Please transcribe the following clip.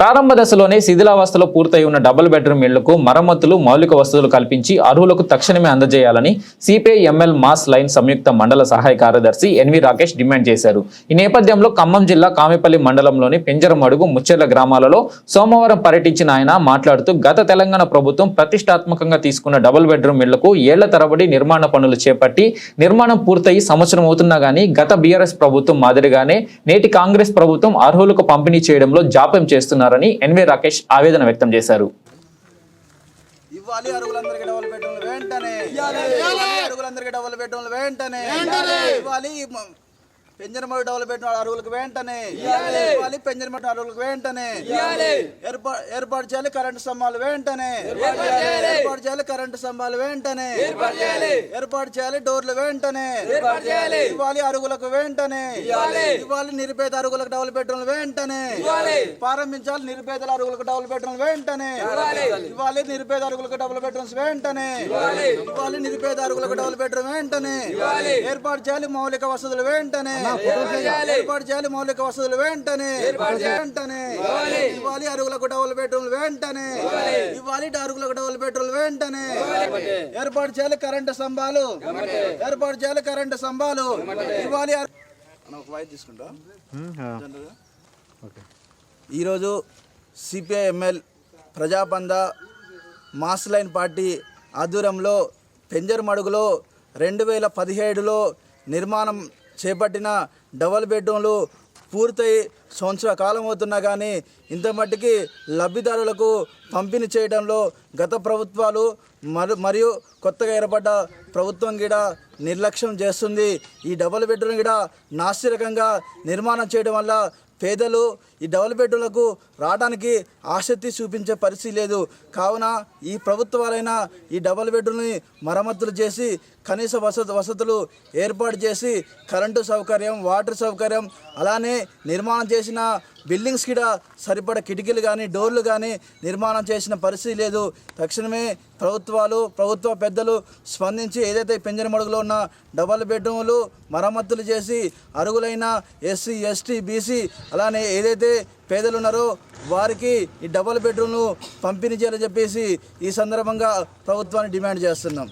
ప్రారంభ దశలోనే శిథిలావస్థలో పూర్తయి ఉన్న డబుల్ బెడ్రూమ్ ఇళ్ళకు మరమ్మతులు మౌలిక వసతులు కల్పించి అర్హులకు తక్షణమే అందజేయాలని సిపిఐ ఎంఎల్ మాస్ లైన్ సంయుక్త మండల సహాయ కార్యదర్శి ఎన్వి రాకేష్ డిమాండ్ చేశారు. ఈ నేపథ్యంలో ఖమ్మం జిల్లా కామిపల్లి మండలంలోని పెంజరమడుగు ముచ్చెర్ల గ్రామాలలో సోమవారం పర్యటించిన ఆయన మాట్లాడుతూ గత తెలంగాణ ప్రభుత్వం ప్రతిష్టాత్మకంగా తీసుకున్న డబుల్ బెడ్రూమ్ ఇళ్ళకు ఏళ్ళ తరబడి నిర్మాణ పనులు చేపట్టి నిర్మాణం పూర్తయి సంవత్సరం అవుతున్నా గానీ గత బీఆర్ఎస్ ప్రభుత్వం మాదిరిగానే నేటి కాంగ్రెస్ ప్రభుత్వం అర్హులకు పంపిణీ చేయడంలో జాప్యం చేస్తున్నారు. చేస్తున్నారని ఎన్వే రాకేష్ ఆవేదన వ్యక్తం చేశారు. ఇవ్వాలి అరుగులందరికీ డబుల్ బెడ్రూమ్లు వెంటనే. ఇవ్వాలి. అరుగులందరికీ డబుల్ బెడ్రూమ్లు వెంటనే. ఇవ్వాలి. మ- పెంజరమడు డబుల్ బెడ్రూమ్ అరుగులకు వెంటనే. ఇవ్వాలి పెంజరమడు అరుగులకు వెంటనే. ఏర్పాటు ఏర్పాటు చేయాలి కరెంటు స్తంభాలు వెంటనే. ఏర్పాటు చేయాలి. కరెంటు స్తంభాలు వెంటనే. ఏర్పాటు చేయాలి. డోర్లు వెంటనే. ఇవ్వాలి అరుగులకు వెంటనే. ఇవ్వాలి. నిరుపేద అరుగులకు డబుల్ బెడ్రూమ్లు వెంటనే. ప్రారంభించాలి నిరుపేదల అరుగులకు డబుల్ బెడ్రూమ్లు వెంటనే. ఇవ్వాలి. నిరుపేద అరుగులకు డబుల్ బెడ్రూమ్స్ వెంటనే. ఇవ్వాలి. నిరుపేద అరుగులకు డబుల్ బెడ్రూమ్ వెంటనే. ఏర్పాటు చేయాలి మౌలిక వసతులు వెంటనే. ఏర్పాటు చేయాలి. మౌలిక వసతులు వెంటనే. వెంటనే. ఇవ్వాలి. అరుగులకు డబుల్ బెడ్రూమ్లు వెంటనే. ఇవ్వాలి. అరుగులకు డబుల్ బెడ్రూమ్లు వెంటనే. ఏర్పాటు చేయాలి కరెంటు స్తంభాలు. ఏర్పాటు చేయాలి కరెంటు స్తంభాలు. ఇవ్వాలి ఒక వాయిస్ తీసుకుంటా. ఈరోజు సిపిఐఎంఎల్ ప్రజాబంధ మాస్ లైన్ పార్టీ ఆధ్వర్యంలో పెంజర్మడుగులో రెండు వేల పదిహేడులో నిర్మాణం చేపట్టిన డబల్ బెడ్రూమ్లు పూర్తయి సంవత్సర కాలం అవుతున్నా కానీ ఇంత మట్టికి లబ్ధిదారులకు పంపిణీ చేయడంలో గత ప్రభుత్వాలు మరియు కొత్తగా ఏర్పడ్డ ప్రభుత్వం కూడా నిర్లక్ష్యం చేస్తుంది. ఈ డబుల్ బెడ్రూమ్ కూడా నాసిరకంగా నిర్మాణం చేయడం వల్ల పేదలు ఈ డబుల్ బెడ్రూమ్లకు రావడానికి ఆసక్తి చూపించే పరిస్థితి లేదు. కావున ఈ ప్రభుత్వాలైనా ఈ డబుల్ బెడ్రూమ్ని మరమ్మతులు చేసి కనీస వసతి వసతులు ఏర్పాటు చేసి కరెంటు సౌకర్యం వాటర్ సౌకర్యం అలానే నిర్మాణం చేసిన బిల్డింగ్స్ కూడా సరిపడ కిటికీలు కానీ డోర్లు కానీ నిర్మాణం చేసిన పరిస్థితి లేదు. తక్షణమే ప్రభుత్వాలు ప్రభుత్వ పెద్దలు స్పందించి ఏదైతే పెంజరమడుగులో ఉన్న డబల్ బెడ్రూములు మరమ్మతులు చేసి అరుగులైన ఎస్సీ ఎస్టీ బీసీ అలానే ఏదైతే పేదలు ఉన్నారో వారికి ఈ డబల్ బెడ్రూమ్లు పంపిణీ చేయాలని చెప్పేసి ఈ సందర్భంగా ప్రభుత్వాన్ని డిమాండ్ చేస్తున్నాం.